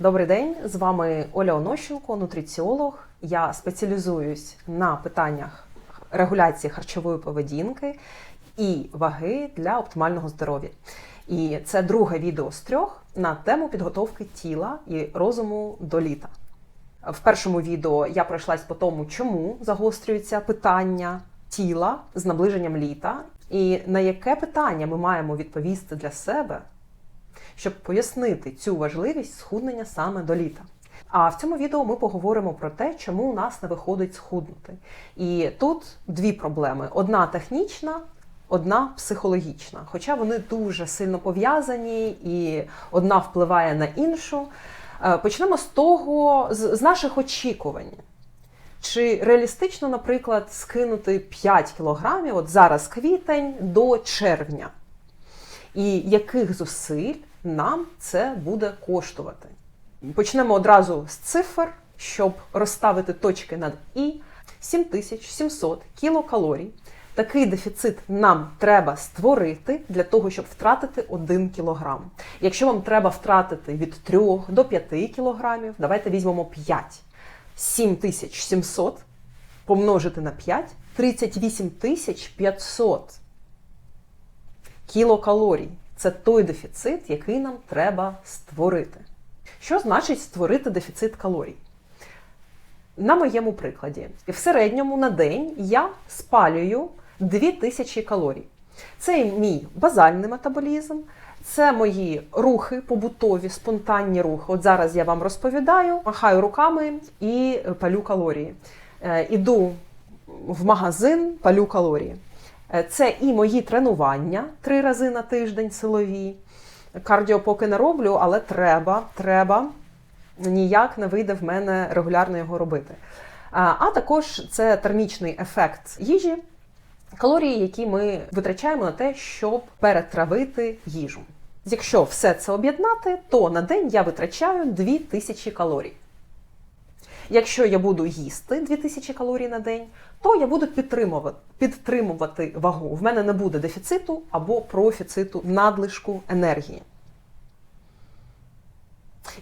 Добрий день, з вами Оля Онощенко, нутриціолог. Я спеціалізуюсь на питаннях регуляції харчової поведінки і ваги для оптимального здоров'я. І це друге відео з трьох на тему підготовки тіла і розуму до літа. В першому відео я пройшлась по тому, чому загострюються питання тіла з наближенням літа, і на яке питання ми маємо відповісти для себе, щоб пояснити цю важливість схуднення саме до літа. А в цьому відео ми поговоримо про те, чому у нас не виходить схуднути. І тут дві проблеми: одна технічна, одна психологічна. Хоча вони дуже сильно пов'язані, і одна впливає на іншу. Е, Почнемо з того, з, з наших очікувань. Чи реалістично, наприклад, скинути 5 кілограмів от зараз квітень до червня? І яких зусиль нам це буде коштувати? Почнемо одразу з цифр, щоб розставити точки над І. 7700 кілокалорій. Такий дефіцит нам треба створити для того, щоб втратити 1 кілограм. Якщо вам треба втратити від 3 до 5 кілограмів, давайте візьмемо 5. 7700 помножити на 5 38500 кілокалорій. Це той дефіцит, який нам треба створити. Що значить створити дефіцит калорій? На моєму прикладі, в середньому на день я спалюю 2000 калорій. Це мій базальний метаболізм, це мої рухи, побутові, спонтанні рухи. От зараз я вам розповідаю, махаю руками і палю калорії. Е, Іду в магазин, палю калорії. Е, Це і мої тренування три рази на тиждень силові. Кардіо поки не роблю, але треба, треба. Ніяк не вийде в мене регулярно його робити. А, а також це термічний ефект їжі, калорії, які ми витрачаємо на те, щоб перетравити їжу. Якщо все це об'єднати, то на день я витрачаю 2000 калорій. Якщо я буду їсти 2000 калорій на день, то я буду підтримувати, підтримувати вагу. В мене не буде дефіциту або профіциту надлишку енергії.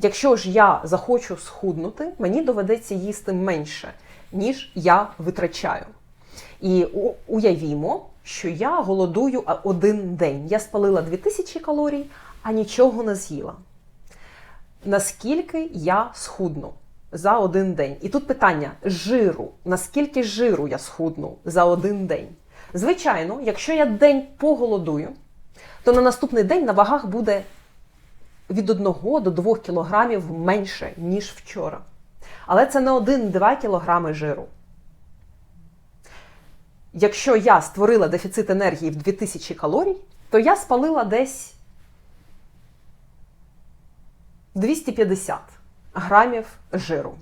Якщо ж я захочу схуднути, мені доведеться їсти менше, ніж я витрачаю. І уявімо, що я голодую один день. Я спалила 2000 калорій, а нічого не з'їла. Наскільки я схудну за один день? І тут питання жиру. Наскільки жиру я схудну за один день? Звичайно, якщо я день поголодую, то на наступний день на вагах буде від 1 до 2 кілограмів менше, ніж вчора. Але це не 1-2 кілограми жиру. Якщо я створила дефіцит енергії в 2000 калорій, то я спалила десь 250 грамів жиру.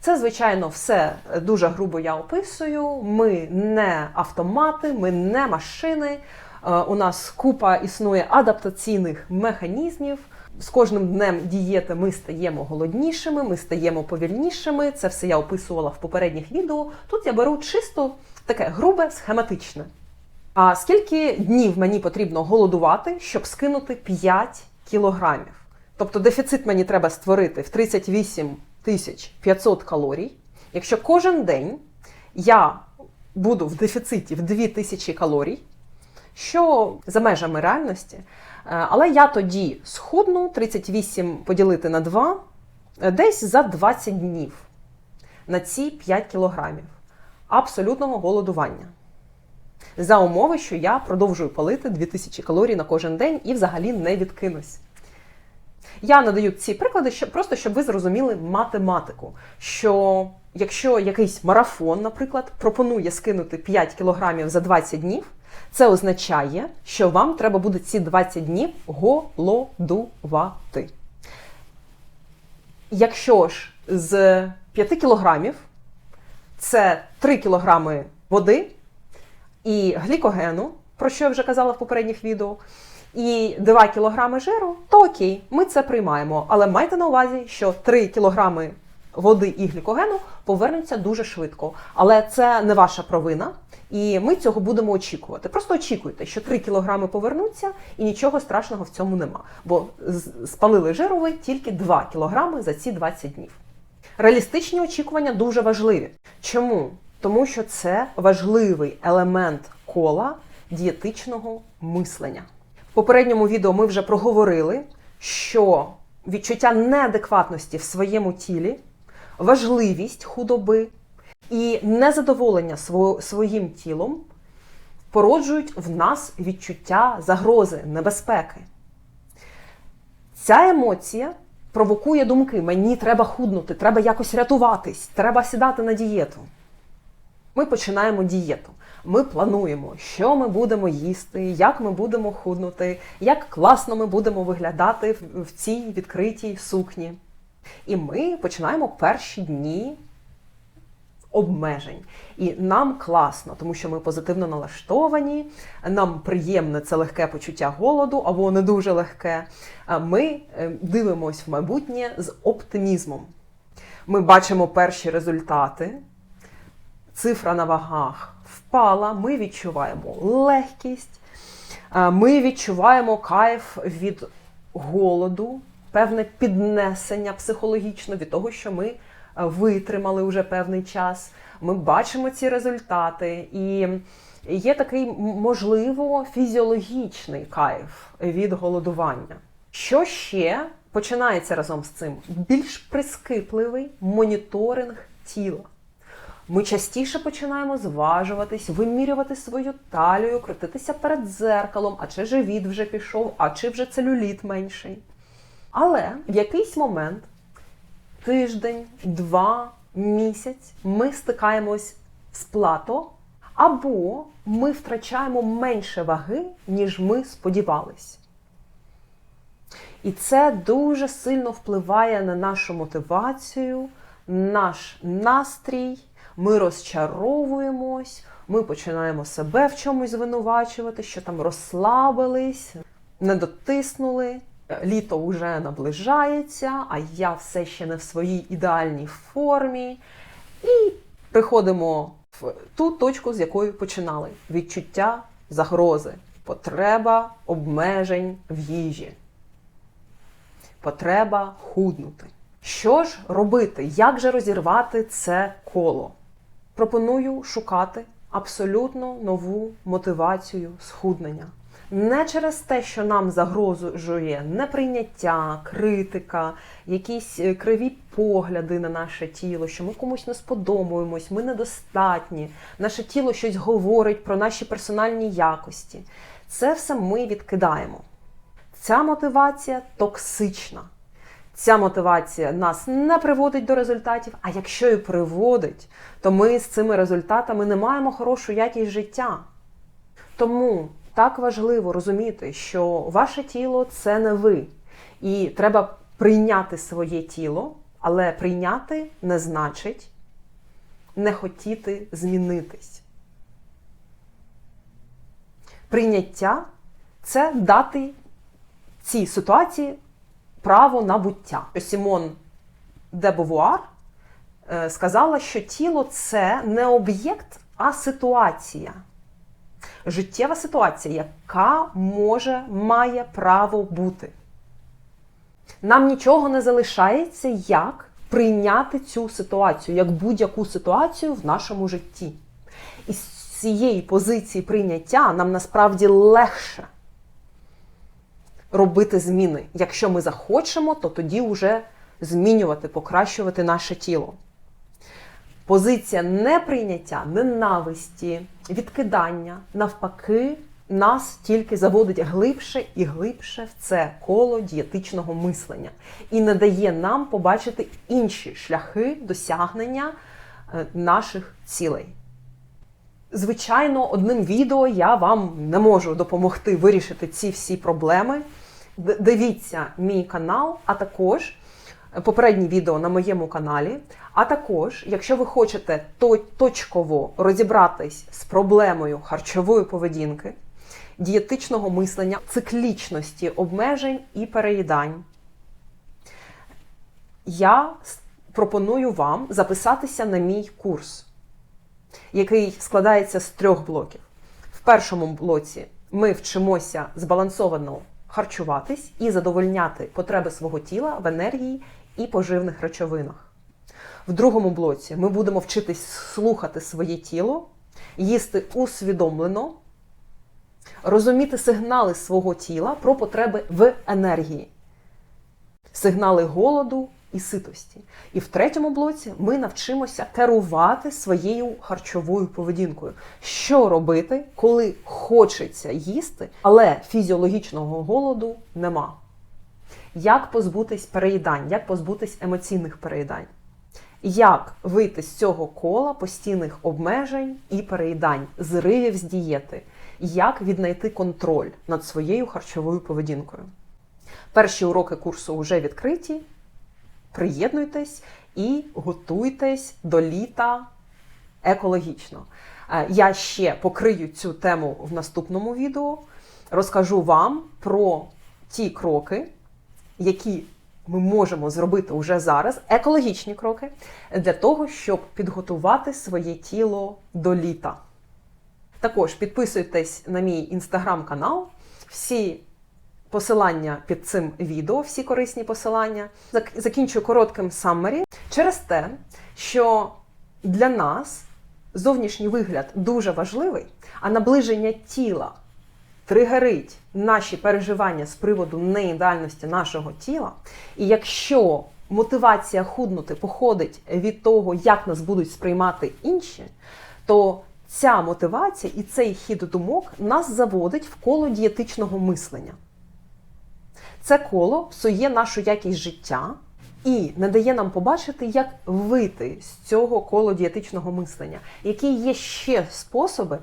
Це, звичайно, все дуже грубо я описую. Ми не автомати, ми не машини. Е, У нас купа існує адаптаційних механізмів. З кожним днем дієти ми стаємо голоднішими, ми стаємо повільнішими. Це все я описувала в попередніх відео. Тут я беру чисто таке грубе, схематичне. А скільки днів мені потрібно голодувати, щоб скинути 5 кілограмів? Тобто дефіцит мені треба створити в 38 тисяч 500 калорій. Якщо кожен день я буду в дефіциті в 2000 калорій, що за межами реальності, е, але я тоді схудну 38 поділити на 2 е, десь за 20 днів на ці 5 кілограмів абсолютного голодування. За умови, що я продовжую палити 2000 калорій на кожен день і взагалі не відкинусь. Я надаю ці приклади, щоб, просто щоб ви зрозуміли математику. Що якщо якийсь марафон, наприклад, пропонує скинути 5 кілограмів за 20 днів, це означає, що вам треба буде ці 20 днів голодувати. Якщо ж з 5 кілограмів це 3 кілограми води і глікогену, про що я вже казала в попередніх відео, і 2 кілограми жиру, то окей, ми це приймаємо. Але майте на увазі, що 3 кілограми води і глікогену повернуться дуже швидко. Але це не ваша провина, і ми цього будемо очікувати. Просто очікуйте, що 3 кілограми повернуться, і нічого страшного в цьому нема. Бо спалили жиру ви тільки 2 кілограми за ці 20 днів. Реалістичні очікування дуже важливі. Чому? Тому що це важливий елемент кола дієтичного мислення. Попередньому відео ми вже проговорили, що відчуття неадекватності в своєму тілі, важливість худоби і незадоволення своїм тілом породжують в нас відчуття загрози, небезпеки. Ця емоція провокує думки: мені треба худнути, треба якось рятуватись, треба сідати на дієту. Ми починаємо дієту. Ми плануємо, що ми будемо їсти, як ми будемо худнути, як класно ми будемо виглядати в- цій відкритій сукні. І ми починаємо перші дні обмежень. І нам класно, тому що ми позитивно налаштовані, нам приємне це легке почуття голоду або не дуже легке. Ми е, дивимось в майбутнє з оптимізмом. Ми бачимо перші результати, цифра на вагах впала, ми відчуваємо легкість, е, ми відчуваємо кайф від голоду, певне піднесення психологічно від того, що ми е, витримали вже певний час. Ми бачимо ці результати, і є такий можливо фізіологічний кайф від голодування. Що ще починається разом з цим? Більш прискіпливий моніторинг тіла. Ми частіше починаємо зважуватись, вимірювати свою талію, крутитися перед дзеркалом, а чи живіт вже пішов, а чи вже целюліт менший. Але в якийсь момент, тиждень, два, місяць, ми стикаємось з плато, або ми втрачаємо менше ваги, ніж ми сподівались. І це дуже сильно впливає на нашу мотивацію, наш настрій. Ми розчаровуємось, ми починаємо себе в чомусь звинувачувати, що там розслабились, не дотиснули. Літо вже наближається, а я все ще не в своїй ідеальній формі. І приходимо в ту точку, з якої починали: відчуття загрози, потреба обмежень в їжі потреба худнути. Що ж робити? Як же розірвати це коло? Пропоную шукати абсолютно нову мотивацію схуднення. Не через те, що нам загрожує неприйняття, критика, якісь е, криві погляди на наше тіло, що ми комусь не сподобаємось, ми недостатні, наше тіло щось говорить про наші персональні якості. Це все ми відкидаємо. Ця мотивація токсична. Ця мотивація нас не приводить до результатів, а якщо і приводить, то ми з цими результатами не маємо хорошу якість життя. Тому так важливо розуміти, що ваше тіло це не ви. І треба прийняти своє тіло, але прийняти не значить не хотіти змінитись. Прийняття це дати цій ситуації право на буття. Сімон де Бовуар е, сказала, що тіло це не об'єкт, а ситуація. Життєва ситуація, яка може, має право бути. Нам нічого не залишається, як прийняти цю ситуацію, як будь-яку ситуацію в нашому житті. І з цієї позиції прийняття нам насправді легше робити зміни. Якщо ми захочемо, то тоді вже змінювати, покращувати наше тіло. Позиція неприйняття, ненависті, відкидання, навпаки, нас тільки заводить глибше і глибше в це коло дієтичного мислення і не дає нам побачити інші шляхи досягнення е, наших цілей. Звичайно, одним відео я вам не можу допомогти вирішити ці всі проблеми. Дивіться мій канал, а також е, попередні відео на моєму каналі. А також, якщо ви хочете точково розібратись з проблемою харчової поведінки, дієтичного мислення, циклічності обмежень і переїдань, я пропоную вам записатися на мій курс, який складається з трьох блоків. В першому блоці ми вчимося збалансовано харчуватись і задовольняти потреби свого тіла в енергії і поживних речовинах. В другому блоці ми будемо вчитись слухати своє тіло, їсти усвідомлено, розуміти сигнали свого тіла про потреби в енергії, сигнали голоду і ситості. І в третьому блоці ми навчимося керувати своєю харчовою поведінкою. Що робити, коли хочеться їсти, але фізіологічного голоду нема. Як позбутись переїдань, як позбутись емоційних переїдань? Як вийти з цього кола постійних обмежень і переїдань, зривів з дієти? Як віднайти контроль над своєю харчовою поведінкою? Перші уроки курсу вже відкриті. Приєднуйтесь і готуйтесь до літа екологічно. Е, Я ще покрию цю тему в наступному відео. Розкажу вам про ті кроки, які ми можемо зробити вже зараз, екологічні кроки, для того, щоб підготувати своє тіло до літа. Також підписуйтесь на мій інстаграм-канал. Всі посилання під цим відео, всі корисні посилання. Зак- Закінчую коротким саммері через те, що для нас зовнішній вигляд дуже важливий, а наближення тіла тригерить наші переживання з приводу неідеальності нашого тіла. І якщо мотивація худнути походить від того, як нас будуть сприймати інші, то ця мотивація і цей хід думок нас заводить в коло дієтичного мислення. Це коло псує нашу якість життя і не дає нам побачити, як вийти з цього коло дієтичного мислення, які є ще способи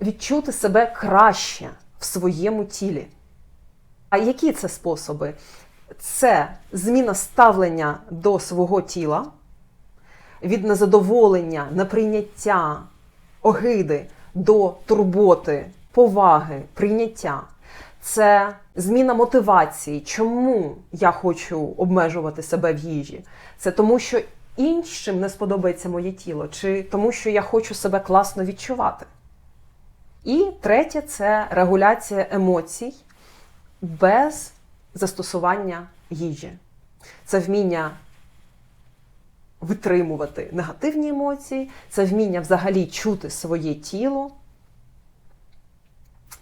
відчути себе краще в своєму тілі. А які це способи? Це зміна ставлення до свого тіла, від незадоволення, неприйняття, огиди до турботи, поваги, прийняття. Це зміна мотивації. Чому я хочу обмежувати себе в їжі? Це тому, що іншим не сподобається моє тіло, чи тому, що я хочу себе класно відчувати. І третє це регуляція емоцій без застосування їжі. Це вміння витримувати негативні емоції, це вміння взагалі чути своє тіло,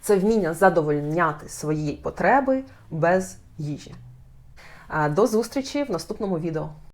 це вміння задовольняти свої потреби без їжі. До зустрічі в наступному відео.